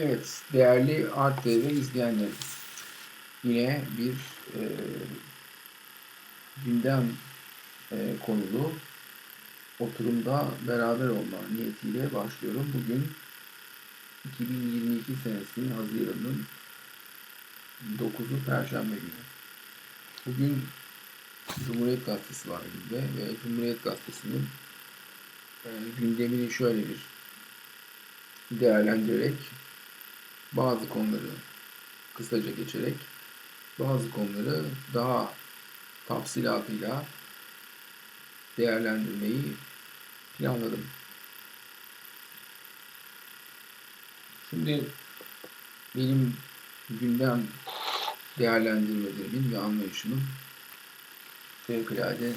Evet, değerli Art TV izleyenler. Yine bir e, gündem e, konulu oturumda beraber olma niyetiyle başlıyorum. Bugün 2022 senesinin Haziran'ın 9'u Perşembe günü. Bugün Cumhuriyet Gazetesi var elimde ve Cumhuriyet Gazetesi'nin e, gündemini şöyle bir değerlendirerek bazı konuları kısaca geçerek bazı konuları daha tafsilatıyla değerlendirmeyi planladım. Şimdi benim gündem değerlendirmelerimin ve anlayışımın fevkalade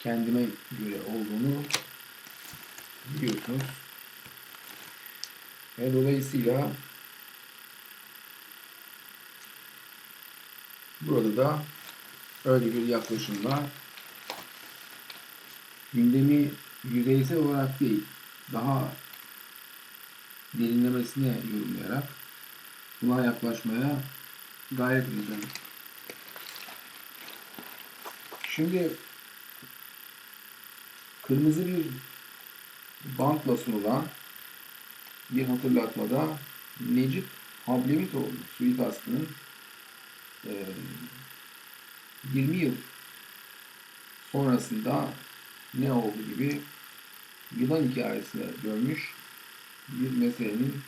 kendime göre olduğunu biliyorsunuz. Ve dolayısıyla burada da öyle bir yaklaşımla gündemi yüzeysel olarak değil, daha derinlemesine yorumlayarak buna yaklaşmaya gayret edeceğim. Şimdi kırmızı bir bantla sunulan bir hatırlatmada Necip Hablemitoğlu suikastının 20 yıl sonrasında ne oldu gibi yılan hikayesine dönmüş bir meselenin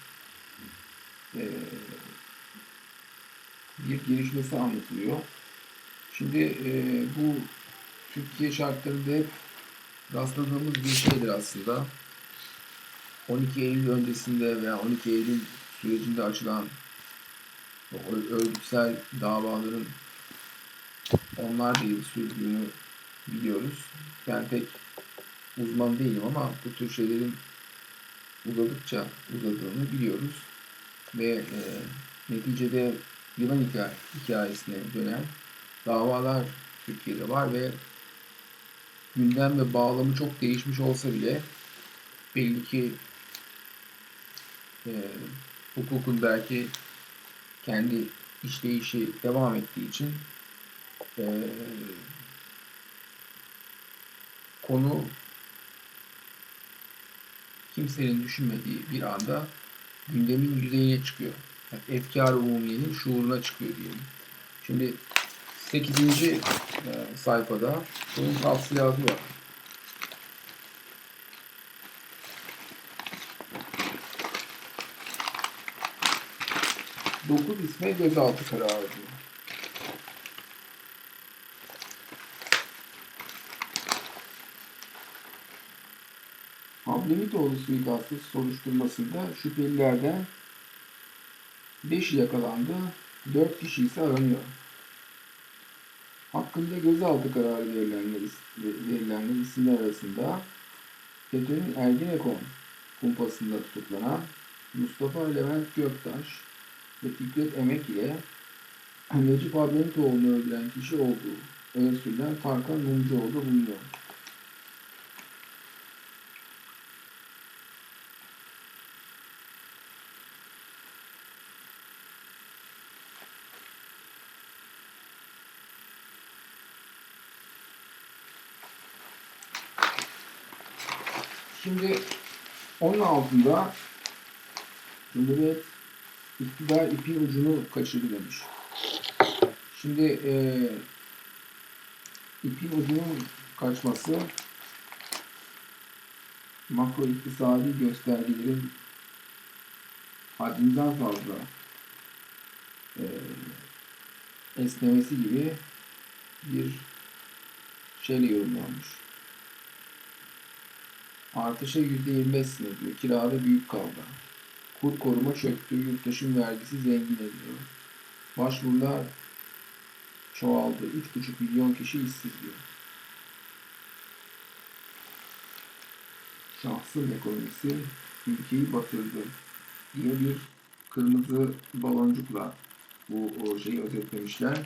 bir gelişmesi anlatılıyor. Şimdi bu Türkiye şartlarında hep rastladığımız bir şeydir aslında. 12 Eylül öncesinde veya 12 Eylül sürecinde açılan örgütsel davaların onlarca yıl sürdüğünü biliyoruz. Ben pek uzman değilim ama bu tür şeylerin uzadıkça uzadığını biliyoruz. Ve e, neticede yılan hikaye, hikayesine dönen davalar Türkiye'de var ve gündem ve bağlamı çok değişmiş olsa bile belli ki e, hukukun belki kendi işleyişi devam ettiği için e, konu kimsenin düşünmediği bir anda gündemin yüzeyine çıkıyor. Yani efkar umumiyenin şuuruna çıkıyor diyelim. Şimdi 8. E, sayfada bunun tavsilatı var. Dokuz isme gözaltı kararı. Abdülhamitoğlu suikastı soruşturmasında şüphelilerden 5'i yakalandı, 4 kişi ise aranıyor. Hakkında gözaltı kararı verilenler, verilenler isimler arasında FETÖ'nün Ergenekon kumpasında tutuklanan Mustafa Levent Göktaş ve Fikret Emek ile Necip Abdülhamitoğlu'nu öldüren kişi olduğu öne sürülen Tarkan Mumcuoğlu bulunuyor. Şimdi onun altında Cumhuriyet iktidar ipin ucunu kaçırdı demiş. Şimdi e, ipin ucunun kaçması makro iktisadi göstergelerin haddinden fazla e, esnemesi gibi bir şeyle yorumlanmış. Artışa %25 sınırlıyor. Kirada büyük kavga. Kur koruma çöktü. Yurttaşın vergisi zengin ediyor. Başvurular çoğaldı. 3,5 milyon kişi işsiz diyor. Şahsın ekonomisi ülkeyi batırdı diye bir kırmızı baloncukla bu şeyi özetlemişler.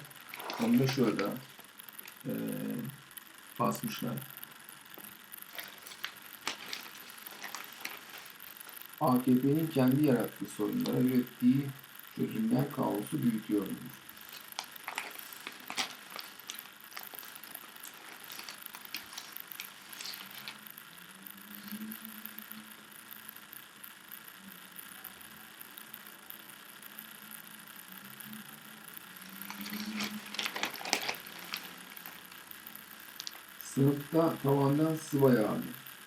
Onu da şöyle e, basmışlar. AKP'nin kendi yarattığı sorunlara ürettiği çözümler kaosu büyütüyor mudur? Sınıfta tavandan sıva yağdı.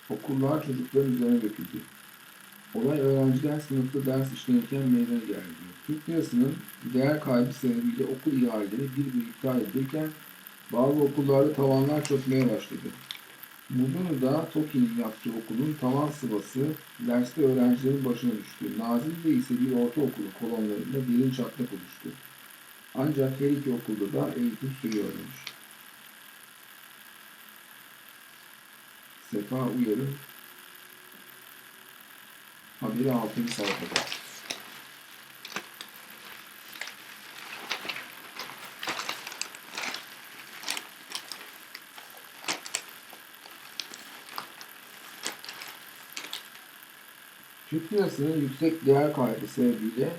Okullar çocukların üzerine döküldü. Olay öğrenciler sınıfta ders işlenirken meydana geldi. Türk lirasının değer kaybı sebebiyle okul ihaleleri bir bir iptal edilirken bazı okullarda tavanlar çökmeye başladı. Mudurnu'da TOKİ'nin yaptığı okulun tavan sıvası derste öğrencilerin başına düştü. Nazilli'de ise bir ortaokulu kolonlarında derin çatlak oluştu. Ancak her iki okulda da eğitim sürüyor demiş. Sefa Uyar'ın haberi 6. sayfada. Türk lirasının yüksek değer kaybı sebebiyle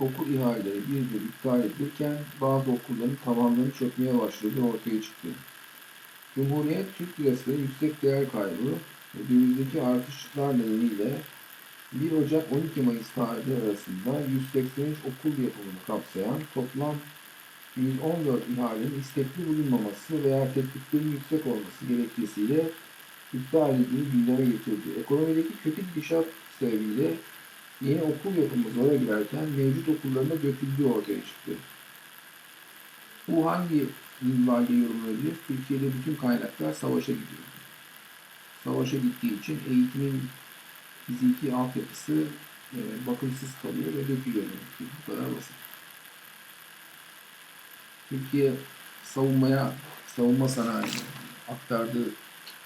okul ihaleleri bir bir iptal edilirken bazı okulların tavanları çökmeye başladığı ortaya çıktı. Cumhuriyet Türk lirasının yüksek değer kaybı ve dövizdeki artışlar nedeniyle 1 Ocak 12 Mayıs tarihleri arasında 183 okul yapımını kapsayan toplam 114 ihalenin istekli bulunmaması veya tekliflerin yüksek olması gerekçesiyle iptal edildiğini gündeme getirdi. Ekonomideki kötü gidişat sebebiyle yeni okul yapımı zora girerken mevcut okullarına döküldüğü ortaya çıktı. Bu hangi minvalde yorumlanabilir? Türkiye'de bütün kaynaklar savaşa gidiyor. Savaşa gittiği için eğitimin fiziki altyapısı e, bakımsız kalıyor ve dökülüyor demek ki. Bu kadar basit. Türkiye savunmaya, savunma sanayine aktardığı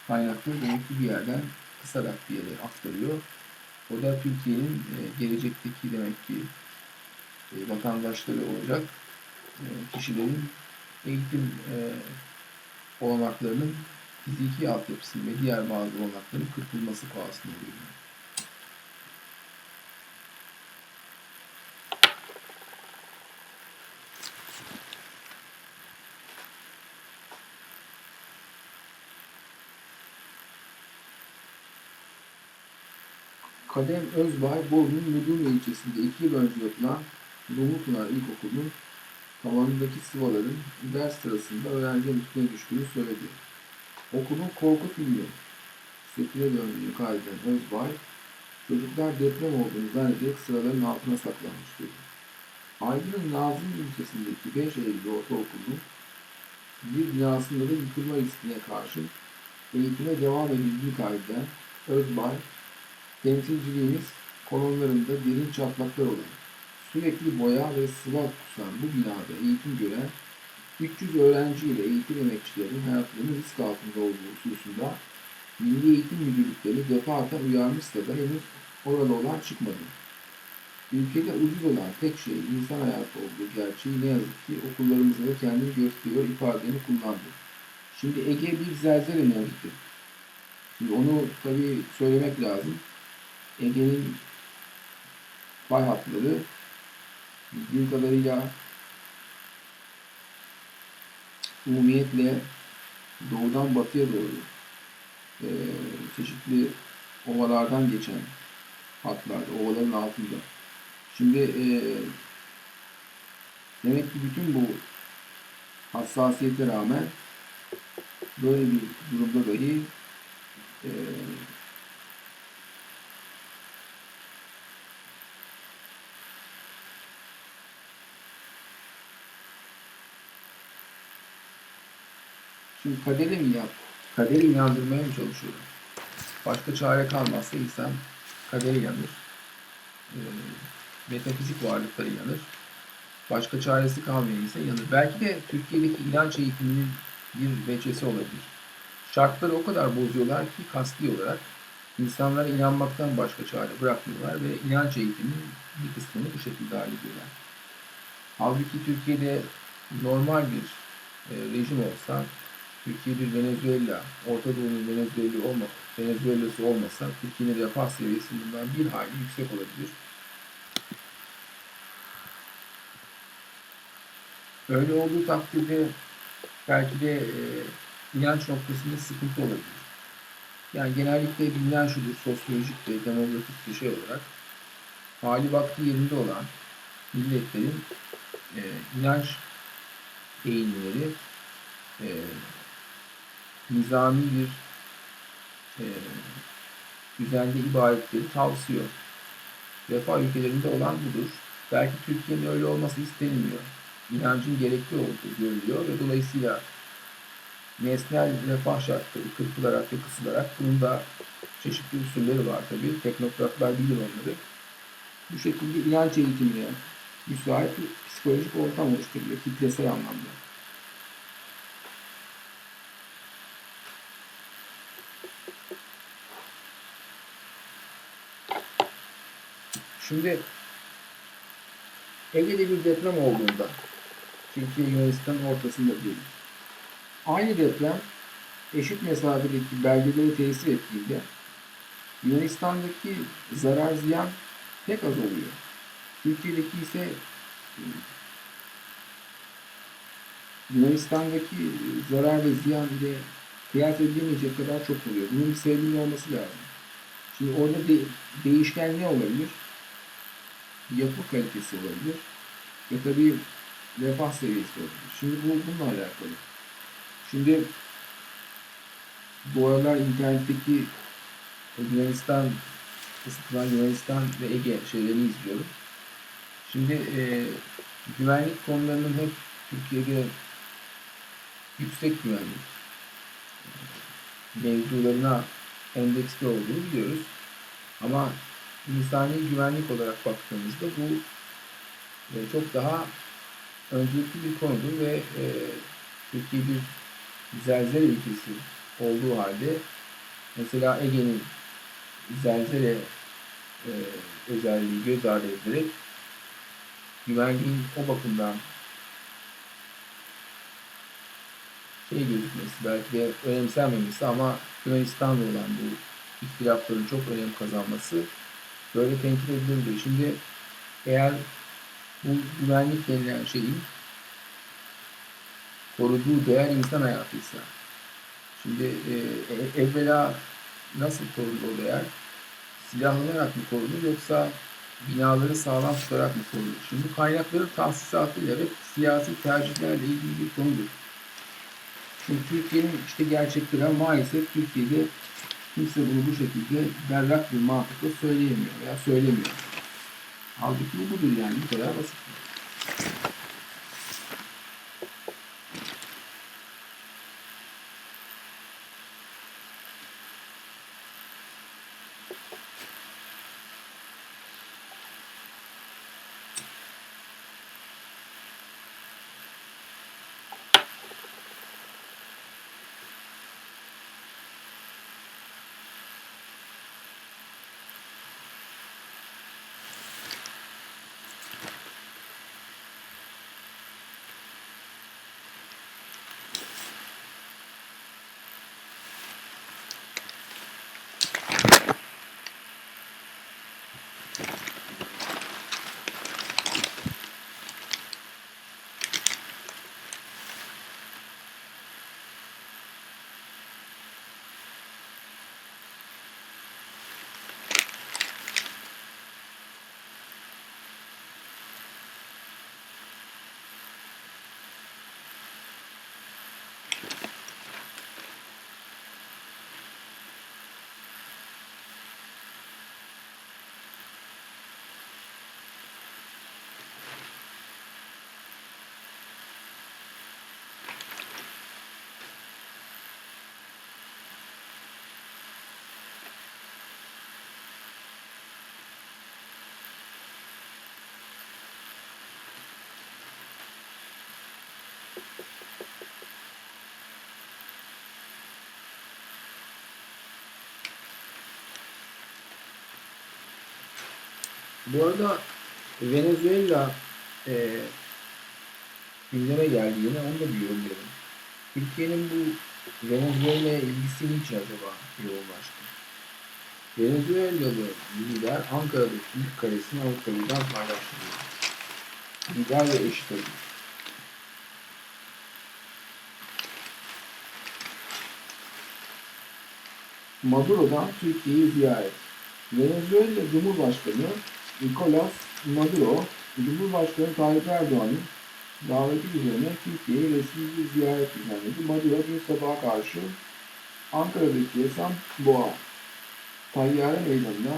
kaynakları demek ki bir yerden kısarak bir yere aktarıyor. O da Türkiye'nin e, gelecekteki demek ki e, vatandaşları olacak e, kişilerin eğitim e, olanaklarının fiziki altyapısının ve diğer bazı olanakların kırpılması pahasına oluyor. Kadem Özbay, Bolu'nun Mudurnu ilçesinde iki yıl önce yapılan Rumupınar İlkokulu'nun tavanındaki sıvaların ders sırasında öğrencilerin üstüne düştüğünü söyledi. Okulun korku filmi setine döndüğünü kaydeden Özbay, çocuklar deprem olduğunu zannederek sıraların altına saklanmış dedi. Aydın'ın Nazilli ilçesindeki 5 Eylül Ortaokulu'nun bir binasında da yıkılma riskine karşın eğitime devam edildiği kaydeden Özbay, temsilciliğimiz kolonlarında derin çatlaklar olan, sürekli boya ve sıva kusan bu binada eğitim gören 300 öğrenci ile eğitim emekçilerinin hayatlarının risk altında olduğu hususunda Milli Eğitim Müdürlükleri defaten uyarmışsa da henüz orada olan çıkmadı. Ülkede ucuz olan tek şey insan hayatı olduğu gerçeği ne yazık ki okullarımızda da kendini gösteriyor ifadeni kullandı. Şimdi Ege bir zelzele muhiti. Şimdi onu tabii söylemek lazım. Ege'nin fay hatları bildiğim kadarıyla umumiyetle doğudan batıya doğru e, çeşitli ovalardan geçen hatlarda, ovaların altında. Şimdi e, demek ki bütün bu hassasiyete rağmen böyle bir durumda dahi e, Şimdi kaderi mi yap? Kaderi inandırmaya mı çalışıyorum? Başka çare kalmazsa insan kadere inanır. E, metafizik varlıklara inanır. Başka çaresi kalmayınca inanır. Belki de Türkiye'deki inanç eğitiminin bir veçesi olabilir. Şartları o kadar bozuyorlar ki kasti olarak insanlara inanmaktan başka çare bırakmıyorlar ve inanç eğitiminin bir kısmını bu şekilde hallediyorlar. Halbuki Türkiye'de normal bir e, rejim olsa Türkiye bir Venezuela, Orta Doğu'nun Venezuela olma, Venezuela'sı olmasa Türkiye'nin refah seviyesi bundan bir hayli yüksek olabilir. Öyle olduğu takdirde belki de e, inanç noktasında sıkıntı olabilir. Yani genellikle bilinen şudur, sosyolojik ve demografik bir şey olarak hali vakti yerinde olan milletlerin e, inanç eğilimleri e, nizami bir e, düzende ibadetleri tavsiyor. Refah ülkelerinde olan budur. Belki Türkiye'nin öyle olması istenilmiyor. İnancın gerekli olduğu görülüyor ve dolayısıyla nesnel refah şartları kırpılarak ve kısılarak bunun da çeşitli usulleri var tabii. Teknokratlar bilir onları. Bu şekilde inanç eğitimine müsait bir psikolojik ortam oluşturuyor kitlesel anlamda. Şimdi Ege'de bir deprem olduğunda Türkiye Yunanistan ortasında değil. Aynı deprem eşit mesafedeki belgelere tesir ettiğinde Yunanistan'daki zarar ziyan pek az oluyor. Türkiye'deki ise Yunanistan'daki zarar ve ziyan ile kıyas edilemeyecek kadar çok oluyor. Bunun bir sebebinin olması lazım. Şimdi orada de, değişken ne olabilir? Yapı kalitesi olabilir. Ve tabii refah seviyesi olabilir. Şimdi bu bununla alakalı. Şimdi bu aralar internetteki Yunanistan ısıtılan Yunanistan ve Ege şeylerini izliyorum. Şimdi e, güvenlik konularının hep Türkiye'de yüksek güvenlik mevzularına endeksli olduğunu biliyoruz. Ama insani güvenlik olarak baktığımızda bu e, çok daha öncelikli bir konudur ve e, Türkiye bir zelzele ülkesi olduğu halde mesela Ege'nin zelzele e, özelliği göz ardı edilerek güvenliğin o bakımdan şey gözükmesi belki de önemsenmemesi ama Yunanistan'da olan bu ihtilafların çok önem kazanması böyle tenkit edilebilir. Şimdi eğer bu güvenlik denilen şeyin koruduğu değer insan hayatıysa şimdi e, evvela nasıl korunur o değer? Silahlanarak mı korunur yoksa binaları sağlam tutarak mı korunur? Şimdi bu kaynakların tahsisatıyla ve siyasi tercihlerle ilgili bir konudur. Çünkü Türkiye'nin işte gerçekleri maalesef Türkiye'de kimse bunu bu şekilde berrak bir mantıkla söyleyemiyor veya söylemiyor. Halbuki bu budur yani bu kadar basit. Bu arada Venezuela e, gündeme geldi yine onu da bir yorumlayalım. Türkiye'nin bu Venezuela ilgisi niçin acaba yoğunlaştı? Venezuelalı lider Ankara'daki ilk karesini Avrupalı'dan paylaştırıyor. Lider ve eşit tabii. Maduro'dan Türkiye'yi ziyaret. Venezuela Cumhurbaşkanı Nicolas Maduro, Cumhurbaşkanı Tayyip Erdoğan'ın daveti üzerine Türkiye'ye resmi bir ziyaret düzenledi. Maduro dün sabaha karşı Ankara'daki Esen Boğa Tayyare Meydanı'na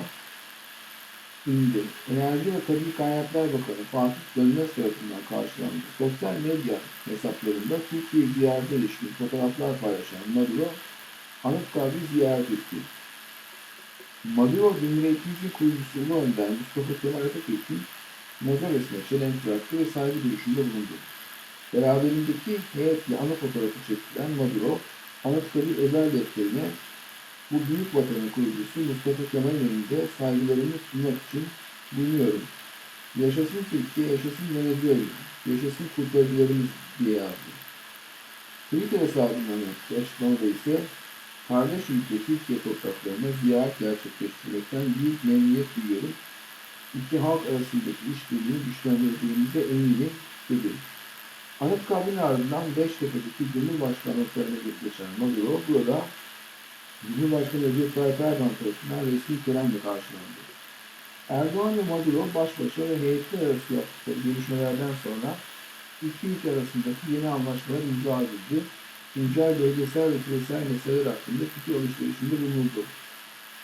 indi. Enerji ve Tabii Kaynaklar Bakanı Fatih Dönmez tarafından karşılandı. Sosyal medya hesaplarında Türkiye ziyaretine ilişkin fotoğraflar paylaşan Maduro, Anıtkabir'i ziyaret etti. Maduro Cumhuriyetimizin kurucusu Ulu Önder Mustafa Kemal Atatürk'ün mozaresine çelenk bıraktı ve saygı duruşunda bulundu. Beraberindeki heyetle ana fotoğrafı çekilen Maduro, Anıtkabir özel defterine bu büyük vatanın kurucusu Mustafa Kemal'in önünde saygılarımı sunmak için bulunuyorum. Yaşasın Türkiye, yaşasın Venezuela, yaşasın kurtarıcılarımız diye yazdı. Twitter hesabından açıklamada ise kardeş ülke Türkiye topraklarına ziyaret gerçekleştirmekten büyük memnuniyet duyuyorum. İki halk arasındaki işbirliğini güçlendirdiğimize eminim dedi. Anıtkabir'in ardından Beştepe'deki Cumhurbaşkanlıklarına geçen Maduro burada Cumhurbaşkanı Recep Tayyip Erdoğan tarafından resmi törenle karşılandı. Erdoğan ve Maduro baş başa ve heyetler arası yaptıkları görüşmelerden sonra iki ülke arasındaki yeni anlaşmalar imza edildi. Güncel bölgesel ve küresel meseleler hakkında fikir alışverişinde bulunuldu.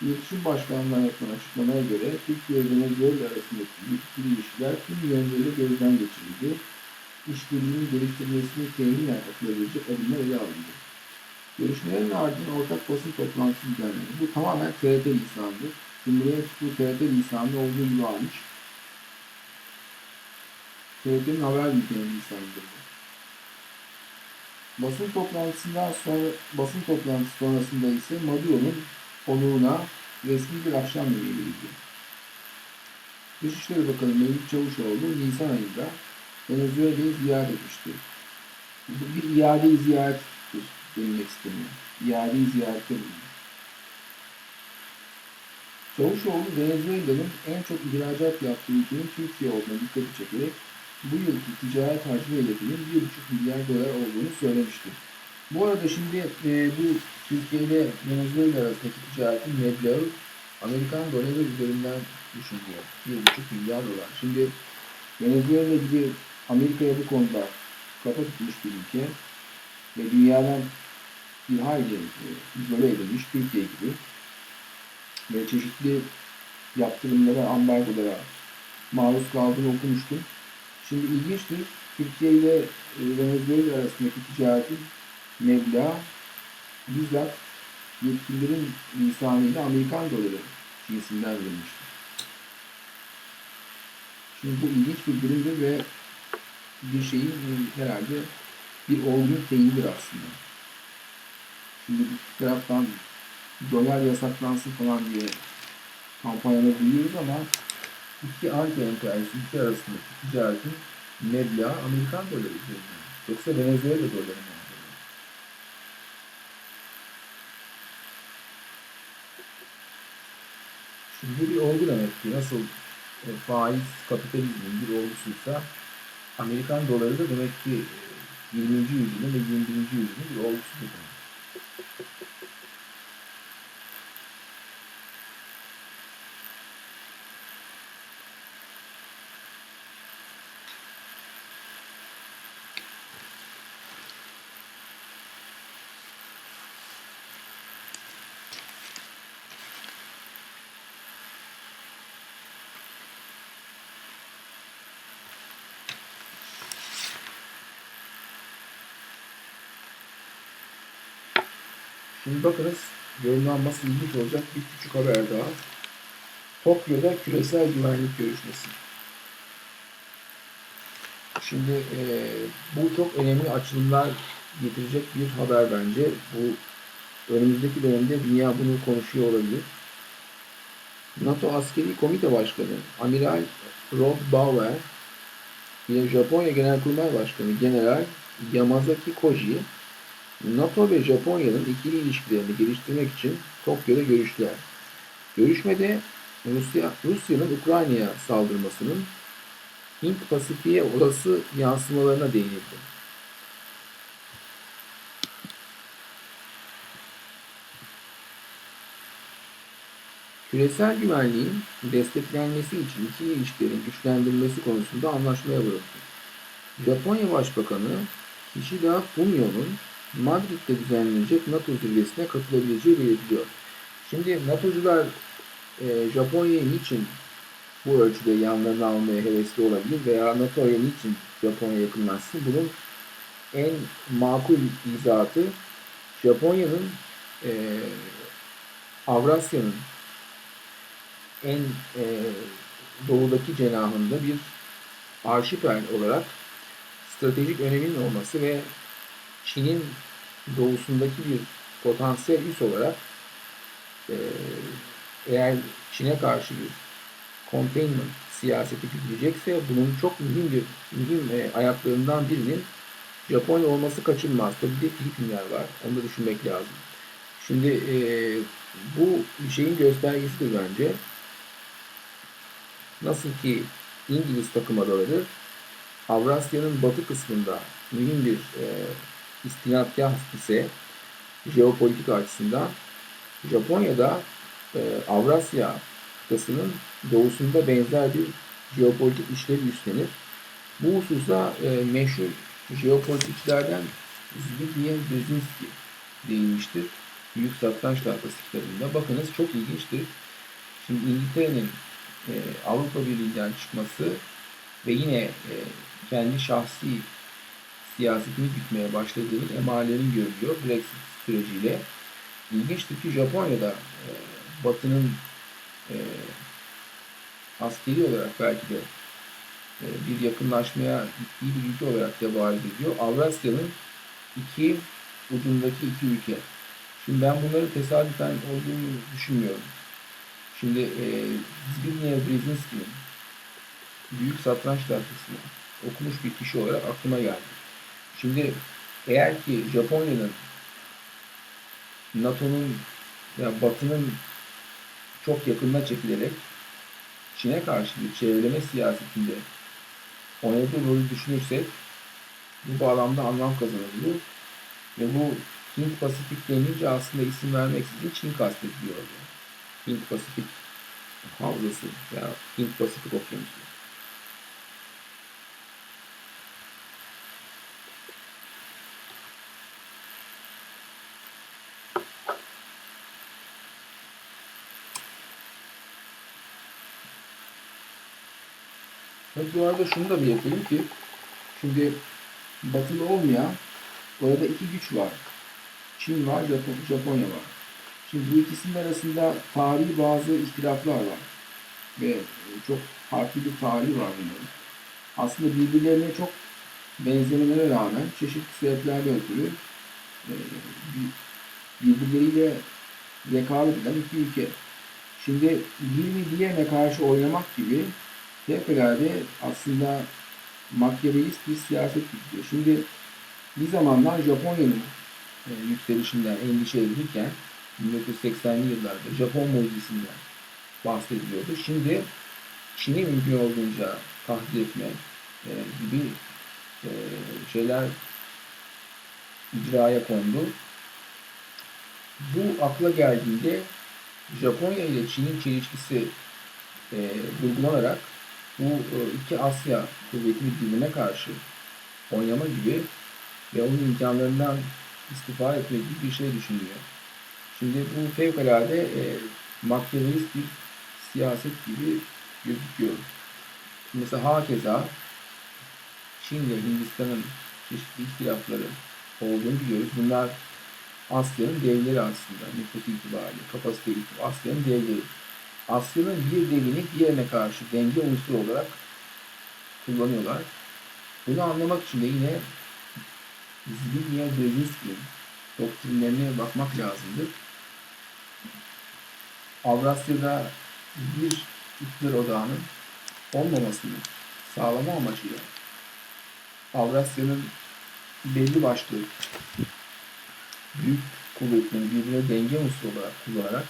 İletişim Başkanlığı'ndan yapılan açıklamaya göre Türkiye ve Venezuela arasındaki ikili ilişkiler tüm yönleriyle gözden geçirildi. İşbirliğinin geliştirilmesini teminen atılabilecek adımlar ele alındı. Görüşmelerin ardından ortak basın toplantısı düzenlendi. Bu tamamen TRT lisanı. Cumhuriyet bu TRT lisanı olduğu gibi almış. TRT'nin haber bülteni lisanıdır. Basın toplantısından sonra basın toplantısı sonrasında ise Maduro'nun onuruna resmi bir akşam yemeği verildi. Dışişleri Bakanı Mevlüt Çavuşoğlu Nisan ayında Venezuela'yı ziyaret etmişti. Bu bir iade ziyarettir denilmek isteniyor. İade ziyarette bulundu. Çavuşoğlu Venezuela'nın en çok ihracat yaptığı ülkenin Türkiye olduğuna dikkati çekerek bu yılki ticaret hacmi hedefinin 1,5 milyar dolar olduğunu söylemişti. Bu arada şimdi e, bu Türkiye ile Venezuela arasındaki ticaretin meblağı Amerikan doları üzerinden düşünülüyor. 1,5 milyar dolar. Şimdi Venezuela gibi Amerika'ya bu konuda kafa tutmuş bir ülke ve dünyadan bir hayli izole edilmiş Türkiye gibi ve çeşitli yaptırımlara, ambargolara maruz kaldığını okumuştum. Şimdi ilginçtir. Türkiye ile e, Venezuela arasındaki ticaretin meblağı bizzat yetkililerin lisanıyla Amerikan doları cinsinden verilmiştir. Şimdi bu ilginç bir durumdur ve bir şeyin herhalde bir olgunun teyinidir aslında. Şimdi bir taraftan dolar yasaklansın falan diye kampanyalar duyuyoruz ama iki anti emperyalist ülke arasındaki ticaretin meblağı Amerikan doları üzerinden. Yoksa Venezuela doları mı? Şimdi bir olgu demek ki. Nasıl e, faiz kapitalizmin bir olgusuysa Amerikan doları da demek ki e, 20. yüzyılın ve 21. yüzyılın bir olgusudur. demek. Şimdi bakınız yorumlanması ilginç olacak bir küçük haber daha. Tokyo'da küresel güvenlik görüşmesi. Şimdi e, bu çok önemli açılımlar getirecek bir haber bence. Bu önümüzdeki dönemde dünya bunu konuşuyor olabilir. NATO Askeri Komite Başkanı Amiral Rob Bauer ile Japonya Genelkurmay Başkanı General Yamazaki Koji NATO ve Japonya'nın ikili ilişkilerini geliştirmek için Tokyo'da görüştüler. Görüşmede Rusya Rusya'nın Ukrayna'ya saldırmasının Hint Pasifik'e olası yansımalarına değinildi. Küresel güvenliğin desteklenmesi için ikili ilişkilerin güçlendirilmesi konusunda anlaşmaya varıldı. Japonya Başbakanı Kishida Fumio'nun Madrid'de düzenlenecek NATO zirvesine katılabileceği belirtiliyor. Şimdi NATO'cular e, Japonya'yı niçin bu ölçüde yanlarına almaya hevesli olabilir veya NATO'ya niçin Japonya yakınlaşsın? Bunun en makul izahatı Japonya'nın e, Avrasya'nın en e, doğudaki cenahında bir arşipel olarak stratejik önemin olması ve Çin'in doğusundaki bir potansiyel üs olarak e, eğer Çin'e karşı bir containment siyaseti güdülecekse bunun çok mühim bir mühim e, ayaklarından birinin Japonya olması kaçınılmaz. Tabii bir de Filipinler var. Onu da düşünmek lazım. Şimdi e, bu şeyin göstergesidir bence. Nasıl ki İngiliz takım adaları Avrasya'nın batı kısmında mühim bir e, istinadgah ise jeopolitik açısından Japonya'da e, Avrasya kıtasının doğusunda benzer bir jeopolitik işlev üstlenir. Bu hususa e, meşhur jeopolitikçilerden Zbigniew Brzezinski değinmiştir. Büyük Satranç Tahtası kitabında. Bakınız çok ilginçtir. Şimdi İngiltere'nin e, Avrupa Birliği'nden çıkması ve yine e, kendi şahsi siyasetini gütmeye başladığının emarelerini görülüyor Brexit süreciyle. İlginçtir ki Japonya'da e, Batı'nın e, askeri olarak belki de e, bir yakınlaşmaya gittiği bir ülke olarak devam ediyor. Avrasya'nın iki ucundaki iki ülke. Şimdi ben bunları tesadüfen olduğunu düşünmüyorum. Şimdi e, Zbigniew Brzezinski'nin Büyük Satranç Tahtası'nı okumuş bir kişi olarak aklıma geldi. Şimdi eğer ki Japonya'nın NATO'nun ya Batı'nın çok yakınına çekilerek Çin'e karşı bir çevreleme siyasetinde oynadığı rolü düşünürsek bu bağlamda anlam kazanabilir. Ve bu Hint Pasifik denince aslında isim vermeksizin Çin kastediliyor. Hint Pasifik havzası veya Hint Pasifik okyanusu. Ve bu arada şunu da belirtelim ki şimdi batılı olmayan orada iki güç var. Çin var, Japon, Japonya var. Şimdi bu ikisinin arasında tarihi bazı ihtilaflar var. Ve çok farklı bir tarihi var bunların. Aslında birbirlerine çok benzemelerine rağmen çeşitli sebeplerden ötürü e, birbirleriyle rekabet eden iki ülke. Şimdi diğerine karşı oynamak gibi fevkalade aslında makyavelist bir siyaset gidiyor. Şimdi bir zamanlar Japonya'nın e, yükselişinden endişe edilirken 1980'li yıllarda Japon mucizesinden bahsediliyordu. Şimdi Çin'i mümkün olduğunca tahdit etme e, gibi e, şeyler icraya kondu. Bu akla geldiğinde Japonya ile Çin'in çelişkisi e, vurgulanarak bu e, iki Asya kuvvetini birbirine karşı oynama gibi ve onun imkanlarından istifa etme gibi bir şey düşünülüyor. Şimdi bu fevkalade e, makyavelist bir siyaset gibi gözüküyor. Mesela hakeza Çin ile Hindistan'ın çeşitli ihtilafları olduğunu biliyoruz. Bunlar Asya'nın devleri aslında nüfus itibariyle, kapasite itibariyle Asya'nın devleri. Asya'nın bir devini diğerine karşı denge unsuru olarak kullanıyorlar. Bunu anlamak için de yine Zbigniew Brzezinski'nin doktrinlerine bakmak lazımdır. Avrasya'da bir iktidar odağının olmamasını sağlama amacıyla Avrasya'nın belli başlı büyük kuvvetlerini birbirine denge unsuru olarak kullanarak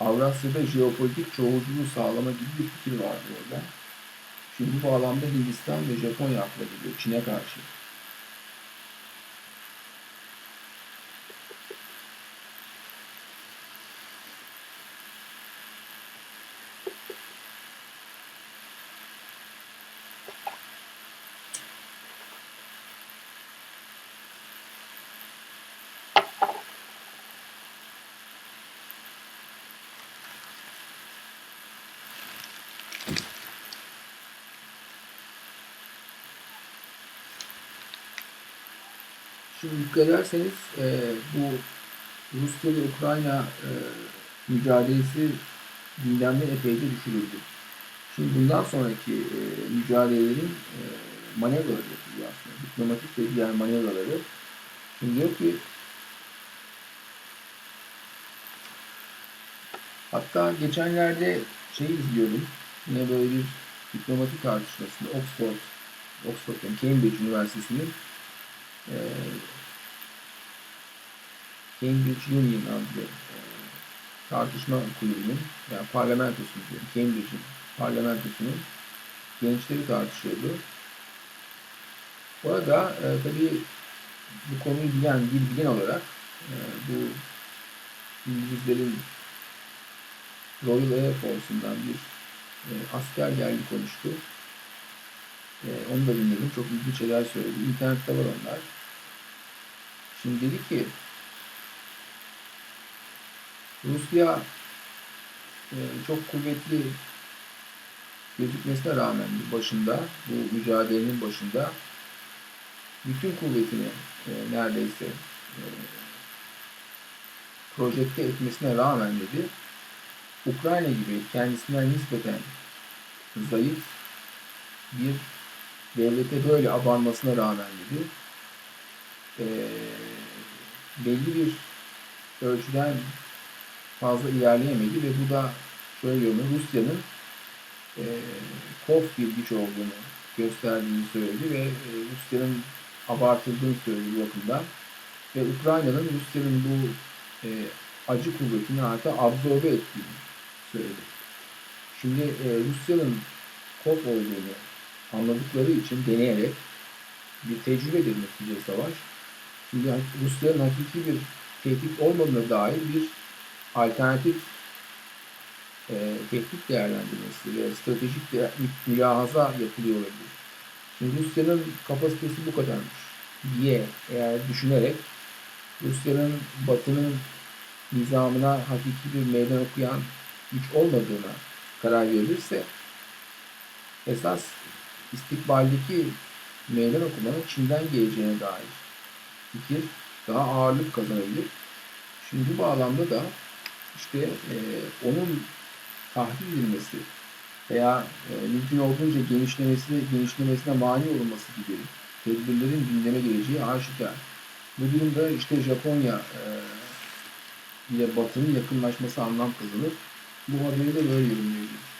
Avrasya'da jeopolitik çoğulculuğu sağlama gibi bir fikir vardı orada. Şimdi bu bağlamda Hindistan ve Japonya akla geliyor Çin'e karşı. Şimdi dikkat ederseniz e, bu Rusya ve Ukrayna e, mücadelesi gündemden epeyce düşürüldü. Şimdi bundan sonraki e, mücadelelerin e, manevraları yapılıyor aslında. Diplomatik ve diğer manevraları. Şimdi diyor ki hatta geçenlerde şey izliyordum. Yine böyle bir diplomatik tartışmasında Oxford, Oxford yani Cambridge Üniversitesi'nin e, Cambridge Union adlı e, tartışma kulübünün yani parlamentosu diyelim, Cambridge'in parlamentosunun gençleri tartışıyordu. Orada e, tabii bu konuyu bilen bir bilen olarak e, bu İngilizlerin Royal Air Force'undan bir e, asker geldi konuştu. E, onu da dinledim. Çok ilginç şeyler söyledi. İnternette var onlar. Şimdi dedi ki Rusya e, çok kuvvetli gözükmesine rağmen başında, bu mücadelenin başında bütün kuvvetini e, neredeyse e, projekte etmesine rağmen dedi, Ukrayna gibi kendisinden nispeten zayıf bir devlete böyle abanmasına rağmen dedi, e, belli bir ölçüden fazla ilerleyemedi ve bu da şöyle görünüyor, Rusya'nın e, kof bir güç olduğunu gösterdiğini söyledi ve e, Rusya'nın abartıldığını söyledi bu bakımdan. Ve Ukrayna'nın Rusya'nın bu e, acı kuvvetini hatta absorbe ettiğini söyledi. Şimdi e, Rusya'nın kof olduğunu anladıkları için deneyerek bir tecrübedir netice savaş. Şimdi Rusya'nın hakiki bir tehdit olmadığına dair bir alternatif e, tehdit değerlendirmesi ve stratejik de, mülahaza yapılıyor olabilir. Şimdi Rusya'nın kapasitesi bu kadarmış diye eğer düşünerek Rusya'nın Batı'nın nizamına hakiki bir meydan okuyan güç olmadığına karar verilirse esas istikbaldeki meydan okumanın Çin'den geleceğine dair fikir daha ağırlık kazanabilir. Şimdi bu bağlamda da işte e, onun tahlil edilmesi veya e, mümkün olduğunca genişlemesine, genişlemesine mani olunması gibi tedbirlerin gündeme geleceği aşikar. Bu durumda işte Japonya e, ile Batı'nın yakınlaşması anlam kazanır. Bu haberi de böyle yorumluyoruz.